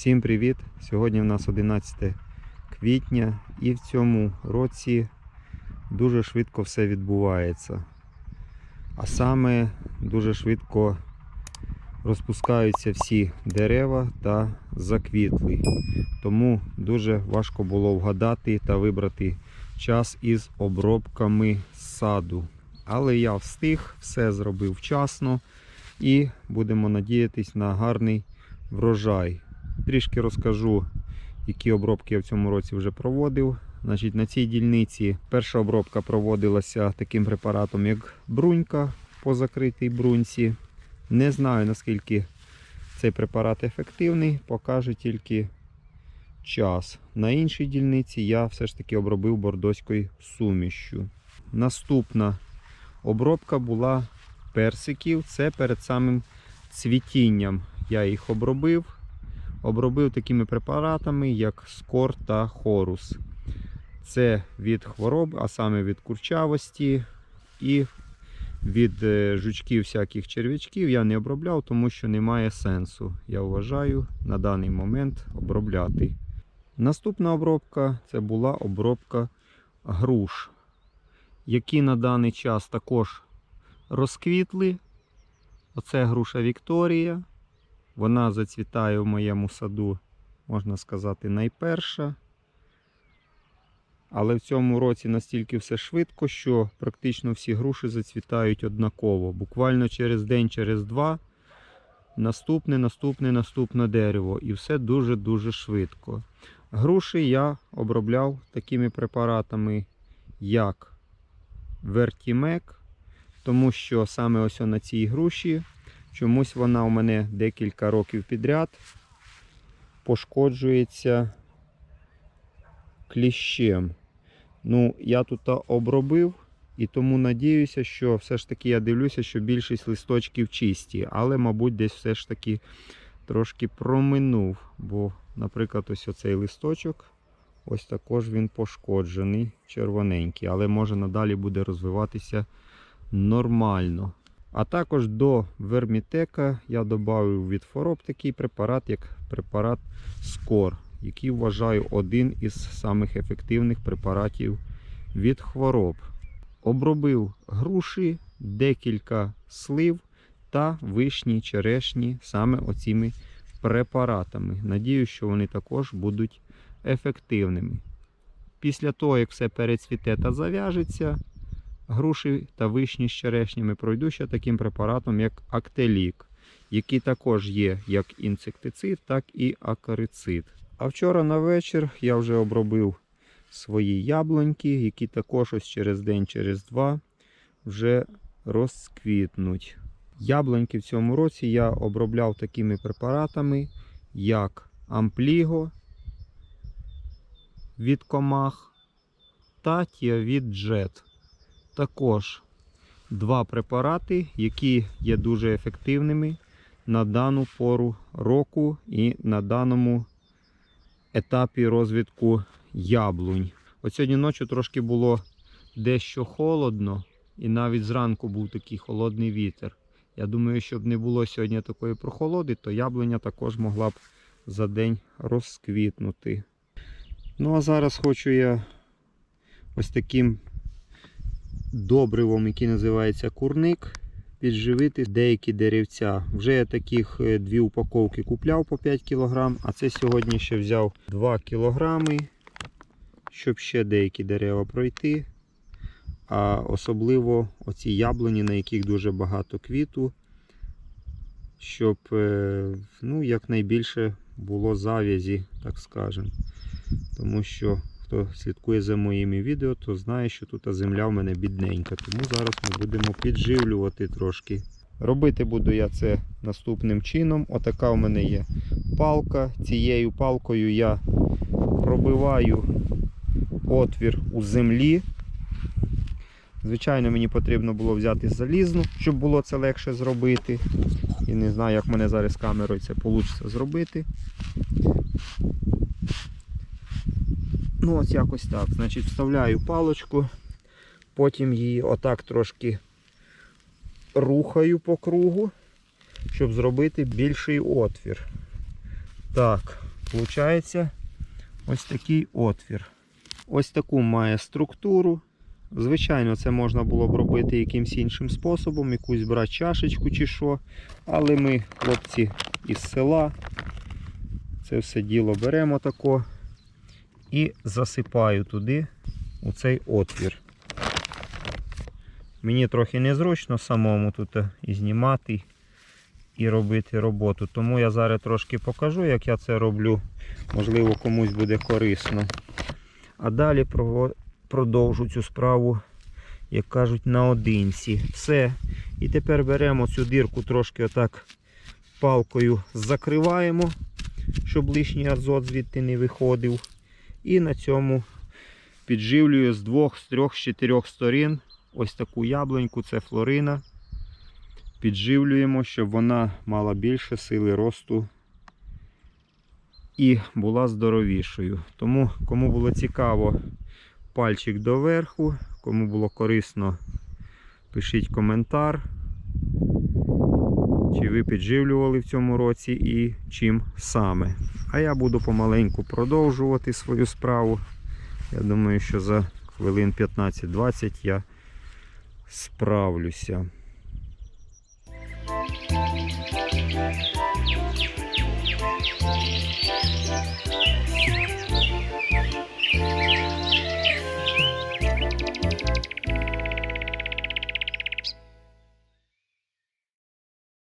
Всім привіт! Сьогодні в нас 11 квітня і в цьому році дуже швидко все відбувається. А саме дуже швидко розпускаються всі дерева та заквітли. Тому дуже важко було вгадати та вибрати час із обробками саду. Але я встиг, все зробив вчасно і будемо надіятись на гарний врожай. Трішки розкажу, які обробки я в цьому році вже проводив. Значить, На цій дільниці перша обробка проводилася таким препаратом, як брунька по закритій бруньці. Не знаю наскільки цей препарат ефективний, покаже тільки час. На іншій дільниці я все ж таки обробив бордоською сумішю. Наступна обробка була персиків. Це перед самим цвітінням я їх обробив. Обробив такими препаратами, як скор та хорус. Це від хвороб, а саме від курчавості і від е, жучків всяких черв'ячків я не обробляв, тому що немає сенсу. Я вважаю на даний момент обробляти. Наступна обробка це була обробка груш, які на даний час також розквітли. Оце груша Вікторія. Вона зацвітає в моєму саду, можна сказати, найперша. Але в цьому році настільки все швидко, що практично всі груші зацвітають однаково. Буквально через день, через два наступне, наступне, наступне дерево. І все дуже-дуже швидко. Груші я обробляв такими препаратами, як Вертімек, тому що саме ось на цій груші чомусь вона у мене декілька років підряд пошкоджується кліщем. Ну, я тут обробив і тому надіюся, що все ж таки я дивлюся, що більшість листочків чисті, але, мабуть, десь все ж таки трошки проминув. Бо, наприклад, ось оцей листочок, ось також він пошкоджений, червоненький, але може надалі буде розвиватися нормально. А також до вермітека я додав від хвороб такий препарат, як препарат Скор, який вважаю один із самих ефективних препаратів від хвороб. Обробив груші, декілька слив та вишні, черешні саме оціми препаратами. Надію, що вони також будуть ефективними. Після того, як все перецвіте та зав'яжеться, груші та вишні з черешнями пройду ще таким препаратом, як Актелік, який також є як інсектицид, так і акарицид. А вчора на вечір я вже обробив свої яблуньки, які також ось через день, через два вже розквітнуть. Яблуньки в цьому році я обробляв такими препаратами, як Ампліго від комах та Тіавід Джет також два препарати, які є дуже ефективними на дану пору року і на даному етапі розвитку яблунь. От сьогодні ночі трошки було дещо холодно, і навіть зранку був такий холодний вітер. Я думаю, щоб не було сьогодні такої прохолоди, то яблуня також могла б за день розквітнути. Ну а зараз хочу я ось таким добривом, який називається курник, підживити деякі деревця. Вже я таких е, дві упаковки купляв по 5 кг, а це сьогодні ще взяв 2 кг, щоб ще деякі дерева пройти. А особливо оці яблуні, на яких дуже багато квіту, щоб е, ну, якнайбільше було зав'язі, так скажемо. Тому що хто слідкує за моїми відео, то знає, що тут земля в мене бідненька. Тому зараз ми будемо підживлювати трошки. Робити буду я це наступним чином. Отака у мене є палка. Цією палкою я пробиваю отвір у землі. Звичайно, мені потрібно було взяти залізну, щоб було це легше зробити. І не знаю, як мене зараз камерою це вийде зробити. Ну, ось якось так. Значить, вставляю палочку, потім її отак трошки рухаю по кругу, щоб зробити більший отвір. Так, виходить ось такий отвір. Ось таку має структуру. Звичайно, це можна було б робити якимось іншим способом, якусь брати чашечку чи що. Але ми, хлопці із села, це все діло беремо тако і засипаю туди у цей отвір. Мені трохи незручно самому тут е, і знімати, і робити роботу. Тому я зараз трошки покажу, як я це роблю. Можливо, комусь буде корисно. А далі продовжу цю справу, як кажуть, наодинці. Все. І тепер беремо цю дірку трошки отак палкою закриваємо, щоб лишній азот звідти не виходив. І на цьому підживлюю з двох, з трьох, з чотирьох сторін ось таку яблуньку, це флорина. Підживлюємо, щоб вона мала більше сили росту і була здоровішою. Тому, кому було цікаво, пальчик доверху, кому було корисно, пишіть коментар. Чи ви підживлювали в цьому році і чим саме. А я буду помаленьку продовжувати свою справу. Я думаю, що за хвилин 15-20 я справлюся.